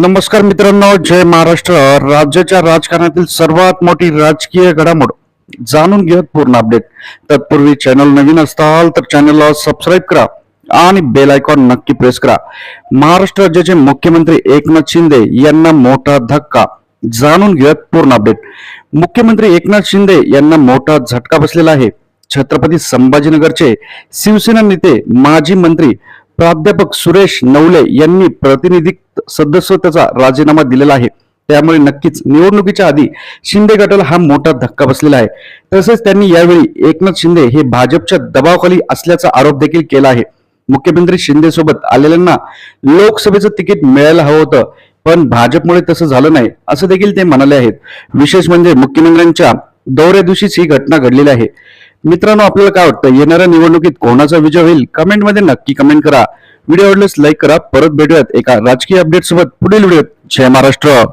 नमस्कार मित्रांनो जय महाराष्ट्र. राज्याच्या राजकारणातील सर्वात मोठी राजकीय घडामोड जाणून घेऊयात पूर्ण अपडेट तत्पूर्वी चॅनल नवीन असताल तर चॅनलला सबस्क्राईब करा आणि बेल आयकॉन नक्की प्रेस करा. महाराष्ट्र राज्याचे मुख्यमंत्री एकनाथ शिंदे यांना मोठा धक्का जाणून घेऊयात पूर्ण अपडेट मुख्यमंत्री एकनाथ शिंदे यांना मोठा झटका बसलेला आहे. छत्रपती संभाजीनगरचे शिवसेना नेते माजी मंत्री प्राध्यापक सुरेश नवले यांनी प्रतिनिधिक सदस्यत्वाचा राजीनामा दिलेला आहे. त्यामुळे नक्कीच निवडणुकीच्या आधी शिंदे गटाला हा मोठा धक्का बसलेला आहे. तसेच त्यांनी यावेळी एकनाथ शिंदे हे भाजपच्या दबावाखाली असल्याचा आरोप देखील केला आहे. मुख्यमंत्री शिंदे सोबत आलेल्यांना लोकसभेचं तिकीट मिळायला हवं होतं पण भाजपमुळे तसं झालं नाही असं देखील ते म्हणाले आहेत. विशेष म्हणजे मुख्यमंत्र्यांच्या दौऱ्या दिवशीच ही घटना घडलेली आहे. मित्रांनो आपल्याला काय वाटतं? येणाऱ्या निवडणुकीत कोणाचा विजय होईल? कमेंटमध्ये नक्की कमेंट करा. व्हिडिओ आवडल्यास लाईक करा. परत भेटूयात एका राजकीय अपडेट सोबत पुढील व्हिडिओत. जय महाराष्ट्र.